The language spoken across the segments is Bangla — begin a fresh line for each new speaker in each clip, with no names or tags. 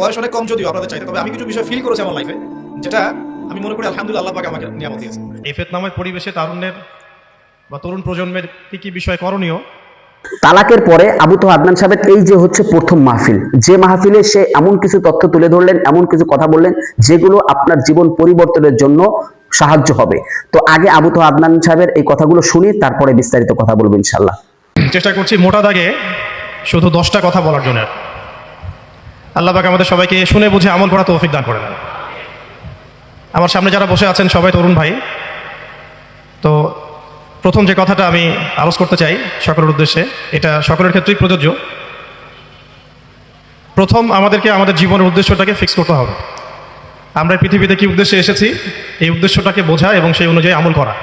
বয়স অনেক কম যদিও আপনাদের চাইতে তবে আমি কিছু বিষয় ফিল করেছি আমার লাইফে যেটা আমি মনে করি আলহামদুলিল্লাহ আল্লাহ পাক আমাকে নিয়ামত দিয়েছে।
এই ফেতনাময় পরিবেশে তারুণ্যের বা তরুণ প্রজন্মের কি কি বিষয় করণীয়?
তালাকের পরে আবু তো আদনান সাহেবের এই যে হচ্ছে প্রথম মাহফিল যে মাহফিলে সে এমন কিছু তথ্য তুলে ধরলেন এমন কিছু কথা বললেন যেগুলো আপনার জীবন পরিবর্তনের জন্য সাহায্য হবে। তো আগে আবু তো আদনান সাহেবের এই কথাগুলো শুনি তারপরে বিস্তারিত কথা বলব ইনশাল্লাহ
চেষ্টা করছি মোটা দাগে শুধু দশটা কথা বলার জন্য। আল্লাহ পাক আমাদের সবাইকে শুনে বুঝে আমল করা তৌফিক দান করে দেন আমার সামনে যারা বসে আছেন, সবাই তরুণ ভাই। তো প্রথম যে কথাটা আমি আলোচ করতে চাই সকলের উদ্দেশ্যে, এটা সকলের ক্ষেত্রেই প্রযোজ্য। প্রথম আমাদেরকে আমাদের জীবনের উদ্দেশ্যটাকে ফিক্স করতে হবে। আমরা পৃথিবীতে কি উদ্দেশ্যে এসেছি? এই উদ্দেশ্যটাকে বোঝা এবং সেই অনুযায়ী আমল করা।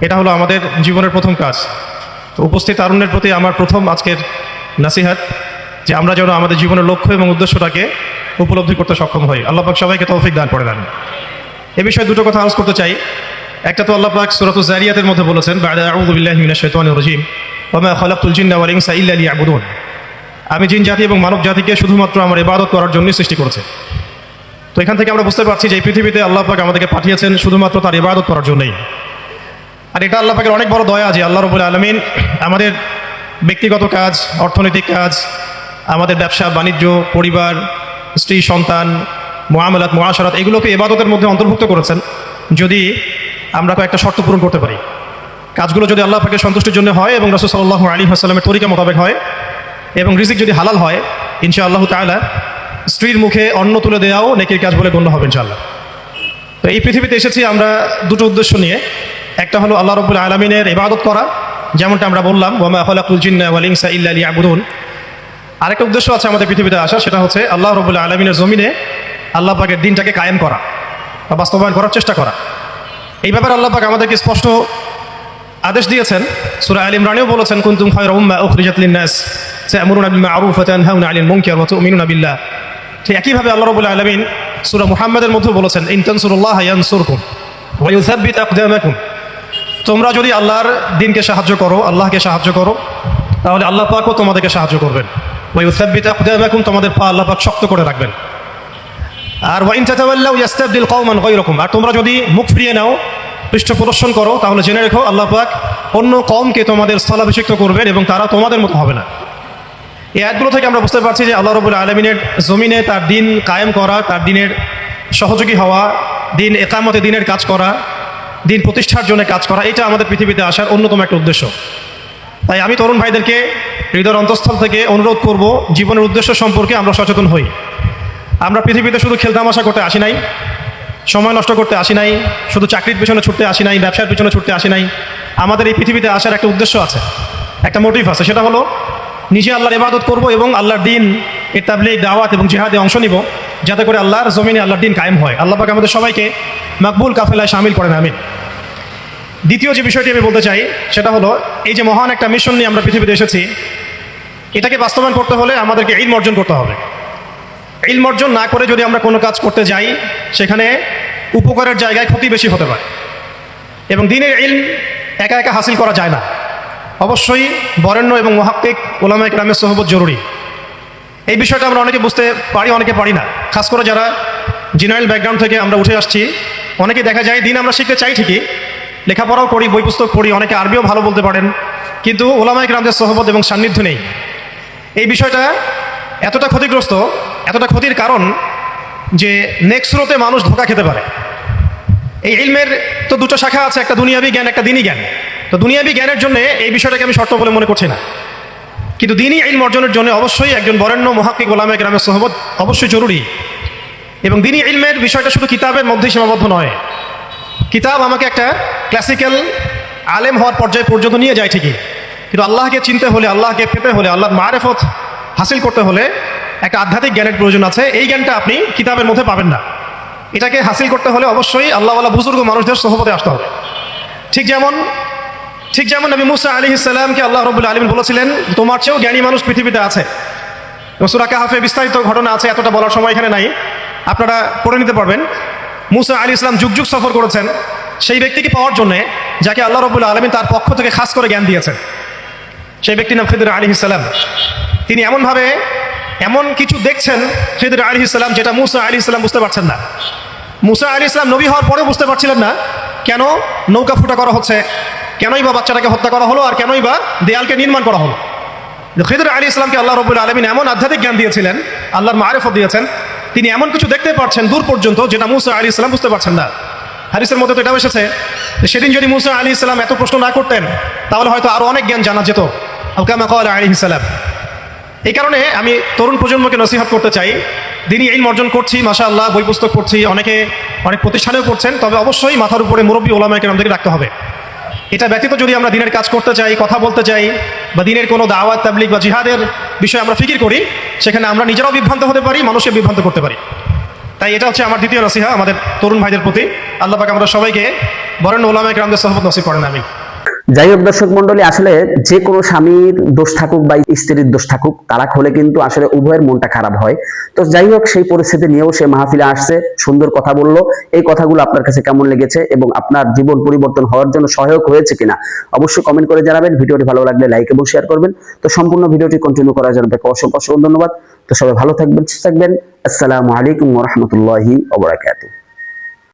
এটা হলো আমাদের জীবনের প্রথম কাজ। তো উপস্থিত তারুণ্যের প্রতি আমার প্রথম আজকের নাসিহাত। যে আমরা যেন আমাদের জীবনের লক্ষ্য এবং উদ্দেশ্যটাকে উপলব্ধি করতে সক্ষম হই। আল্লাহ পাক সবাইকে তৌফিক দান করে দেন। এ বিষয়ে দুটো কথা আলোচ করতে চাই। একটা তো আল্লাহ পাক সূরাতুজ জারিয়াতের মধ্যে বলেছেন আমি জিন জাতি এবং মানব জাতিকে শুধুমাত্র আমার ইবাদত করার জন্যই সৃষ্টি করেছে। তো এখান থেকে আমরা বুঝতে পারছি যে এই পৃথিবীতে আল্লাহ পাক আমাদেরকে পাঠিয়েছেন শুধুমাত্র তার ইবাদত করার জন্যই। আর এটা আল্লাহ পাকের অনেক বড় দয়া যে আল্লাহ রবুল আলমিন আমাদের ব্যক্তিগত কাজ, অর্থনৈতিক কাজ আমাদের ব্যবসা, বাণিজ্য, পরিবার, স্ত্রী, সন্তান মোয়ামলাত মহাসরাত এগুলোকে এবাদতের মধ্যে অন্তর্ভুক্ত করেছেন। যদি আমরা কয়েকটা শর্ত পূরণ করতে পারি। কাজগুলো যদি আল্লাহ পাকের সন্তুষ্টির জন্য হয় এবং রসুল সাল্লাহ আলী হাসালামের তরিকা মোতাবেক হয় এবং রিজিক যদি হালাল হয় ইনশা আল্লাহ তালা স্ত্রীর মুখে অন্ন তুলে দেওয়াও নেকির কাজ বলে গণ্য হবে ইনশাআল্লাহ। তো এই পৃথিবীতে এসেছি আমরা দুটো উদ্দেশ্য নিয়ে। একটা হলো আল্লাহ রবুল আলমিনের ইবাদত করা, যেমনটা আমরা বললাম ওয়ামা খলাকুল জিন্না ওয়ালিংসা ইল্লা আলী আবুদুন আরেকটা উদ্দেশ্য আছে আমাদের পৃথিবীতে আসা সেটা হচ্ছে আল্লাহ রবুল আলমিনের জমিনে আল্লাহ পাকের দিনটাকে কায়েম করা বা বাস্তবায়ন করার চেষ্টা করা। এই ব্যাপারে আল্লাহ পাক আমাদেরকে স্পষ্ট আদেশ দিয়েছেন। সুরা আল ইমরানেও বলেছেন, কুনতুম খায়রা উম্মাহ উখরিজাত লিন-নাস তা'মুরুনা বিল মা'রুফ ওয়া তানহাউনা 'আনিল মুনকার ওয়া তু'মিনুনা বিল্লাহ। ঠিক একইভাবে আল্লাহ রাব্বুল আলামিন সূরা মুহাম্মাদের মধ্যে বলেছেন, ইন তানসুরুল্লাহ ইয়ানসুরকুম ওয়া ইউসাব্বিত আকদামাকুম। তোমরা যদি আল্লাহর দিনকে সাহায্য করো, আল্লাহকে সাহায্য করো, তাহলে আল্লাহ পাকও তোমাদেরকে সাহায্য করবেন। আকদামাকুম, তোমাদের পা আল্লাহ পাক শক্ত করে রাখবেন। আর ওয়াইন তাতাওয়াল্লাউ ইয়াস্তাবদিল কওমান গায়রাকুম, আর তোমরা যদি মুখ ফিরিয়ে নাও, পৃষ্ঠ প্রদর্শন করো, তাহলে জেনে রেখো আল্লাহ পাক অন্য কমকে তোমাদের স্থলাভিষিক্ত করবেন এবং তারা তোমাদের মতো হবে না। এই আয়াতগুলো থেকে আমরা বুঝতে পারছি যে আল্লাহ রবুল আলমিনের জমিনে তার দিন কায়েম করা, তার দিনের সহযোগী হওয়া, দিন একামতে দিনের কাজ করা, দিন প্রতিষ্ঠার জন্য কাজ করা এটা আমাদের পৃথিবীতে আসার অন্যতম একটা উদ্দেশ্য। তাই আমি তরুণ ভাইদেরকে হৃদয়ের অন্তঃস্থল থেকে অনুরোধ করব, জীবনের উদ্দেশ্য সম্পর্কে আমরা সচেতন হই। আমরা পৃথিবীতে শুধু খেলতামাশা করতে আসি নাই, সময় নষ্ট করতে আসি নাই, শুধু চাকরির পিছনে ছুটতে আসি নাই, ব্যবসার পিছনে ছুটতে আসি নাই। আমাদের এই পৃথিবীতে আসার একটা উদ্দেশ্য আছে, একটা মোটিভ আছে, সেটা হলো নিজে আল্লাহর ইবাদত করব এবং আল্লাহর দিন এর তাবলিগ, দাওয়াত এবং জিহাদে অংশ নিব, যাতে করে আল্লাহর জমিনে আল্লাহর দিন কায়েম হয়। আল্লাহ পাক আমাদের সবাইকে মাকবুল কাফেলায় সামিল করেন, আমিন। দ্বিতীয় যে বিষয়টি আমি বলতে চাই, সেটা হলো এই যে মহান একটা মিশন নিয়ে আমরা পৃথিবীতে এসেছি এটাকে বাস্তবায়ন করতে হলে আমাদেরকে ইলম অর্জন করতে হবে। ইলম অর্জন না করে যদি আমরা কোনো কাজ করতে যাই, সেখানে উপকারের জায়গায় ক্ষতি বেশি হতে পারে। এবং দিনের ইলম একা একা হাসিল করা যায় না। অবশ্যই বরেণ্য এবং মহাক্কিক ওলামা গ্রামের সহবত জরুরি। এই বিষয়টা আমরা অনেকে বুঝতে পারি, অনেকে পারি না। খাস করে যারা জেনারেল ব্যাকগ্রাউন্ড থেকে আমরা উঠে আসছি, অনেকে দেখা যায় দিন আমরা শিখতে চাই ঠিকই, লেখাপড়াও করি, বই পুস্তক পড়ি, অনেকে আরবিও ভালো বলতে পারেন। কিন্তু ওলামায় গ্রামদের সহবত এবং সান্নিধ্য নেই। এই বিষয়টা এতটা ক্ষতিগ্রস্ত, এতটা ক্ষতির কারণ যে নেক্সট স্রোতে মানুষ ধোকা খেতে পারে। এই ইলমের তো দুটো শাখা আছে, একটা দুনিয়াবি জ্ঞান, একটা দিনই জ্ঞান। তো দুনিয়াবি জ্ঞানের জন্য এই বিষয়টাকে আমি শর্ত বলে মনে করছি না। কিন্তু দিনই ইলম অর্জনের জন্য অবশ্যই একজন বরেণ্য মহাক্কিক গোলামে গ্রামের সহবত অবশ্যই জরুরি। এবং দিনই ইলমের বিষয়টা শুধু কিতাবের মধ্যেই সীমাবদ্ধ নয়। কিতাব আমাকে একটা ক্লাসিক্যাল আলেম হওয়ার পর্যায়ে পর্যন্ত নিয়ে যায় ঠিকই। কিন্তু আল্লাহকে চিনতে হলে, আল্লাহকে পেতে হলে, আল্লাহর মারেফত হাসিল করতে হলে একটা আধ্যাত্মিক জ্ঞানের প্রয়োজন আছে। এই জ্ঞানটা আপনি কিতাবের মধ্যে পাবেন না। এটাকে হাসিল করতে হলে অবশ্যই আল্লাহওয়ালা বুজুর্গ মানুষদের সহপতে আসতে হবে। ঠিক যেমন ঠিক যেমন নবী মুসা আলী ইসলামকে আল্লাহ রবুল্লা আলমিন বলেছিলেন, তোমার চেয়েও জ্ঞানী মানুষ পৃথিবীতে আছে। সুরা কাহাফে বিস্তারিত ঘটনা আছে, এতটা বলার সময় এখানে নাই। আপনারা পড়ে নিতে পারবেন। মুসা আলী ইসলাম যুগ যুগ সফর করেছেন। সেই ব্যক্তিকে পাওয়ার জন্যে যাকে আল্লাহ রবুল্লা আলমিন তার পক্ষ থেকে খাস করে জ্ঞান দিয়েছেন। সেই ব্যক্তির নাম খিদুর আলী ইসলাম তিনি এমনভাবে এমন কিছু দেখছেন খিদির আলী ইসলাম যেটা মুসা আলী ইসলাম বুঝতে পারছেন না। মুসা আলী ইসলাম নবী হওয়ার পরেও বুঝতে পারছিলেন না কেন নৌকা ফুটা করা হচ্ছে, কেনই বা বাচ্চাটাকে হত্যা করা হলো আর কেনই বা দেয়ালকে নির্মাণ করা হলো। খিদর আলী ইসলামকে আল্লাহ রবুল আলমিন এমন আধ্যাত্মিক জ্ঞান দিয়েছিলেন, আল্লাহর মারেফত দিয়েছেন, তিনি এমন কিছু দেখতে পারছেন দূর পর্যন্ত যেটা মুসা আলী ইসলাম বুঝতে পারছেন না। হারিসের মধ্যে তো এটাও এসেছে সেদিন যদি মুসা আলী ইসলাম এত প্রশ্ন না করতেন, তাহলে হয়তো আরও অনেক জ্ঞান জানা যেত। আলকামা কল আলী ইসলাম এই কারণে আমি তরুণ প্রজন্মকে নসিহাত করতে চাই। দিনই এই অর্জন করছি মাসা আল্লাহ বই পুস্তক পড়ছি, অনেকে অনেক প্রতিষ্ঠানেও পড়ছেন, তবে অবশ্যই মাথার উপরে মুরব্বী ওলামাকে আমাদেরকে রাখতে হবে। এটা ব্যতীত যদি আমরা দিনের কাজ করতে চাই, কথা বলতে চাই, বা দিনের কোনো দাওয়াত তাবলিক বা জিহাদের বিষয়ে আমরা ফিকির করি, সেখানে আমরা নিজেরাও বিভ্রান্ত হতে পারি, মানুষকে বিভ্রান্ত করতে পারি। তাই এটা হচ্ছে আমার দ্বিতীয় নসিহা আমাদের তরুণ ভাইদের প্রতি। আল্লাহ পাক আমরা সবাইকে বরেন ওলামাকে আমাদের সহমত নসিব করেন আমি
যাই হোক দর্শক মন্ডলী আসলে যে কোনো স্বামীর দোষ থাকুক বা স্ত্রীর দোষ থাকুক তালাক হলে কিন্তু আসলে উভয়ের মনটা খারাপ হয়। তো যাই হোক, সেই পরিস্থিতি নিয়েও সে মাহফিলে আসছে, সুন্দর কথা বলল। এই কথাগুলো আপনার কাছে কেমন লেগেছে এবং আপনার জীবন পরিবর্তন হওয়ার জন্য সহায়ক হয়েছে কিনা, অবশ্যই কমেন্ট করে জানাবেন। ভিডিওটি ভালো লাগলে লাইক এবং শেয়ার করবেন। তো সম্পূর্ণ ভিডিওটি কন্টিনিউ করার জন্য অসংখ্য অসংখ্য ধন্যবাদ। তো সবাই ভালো থাকবেন, সুস্থ থাকবেন। আসসালামু আলাইকুম রহমতুল্লাহি ওবরাকাতুহ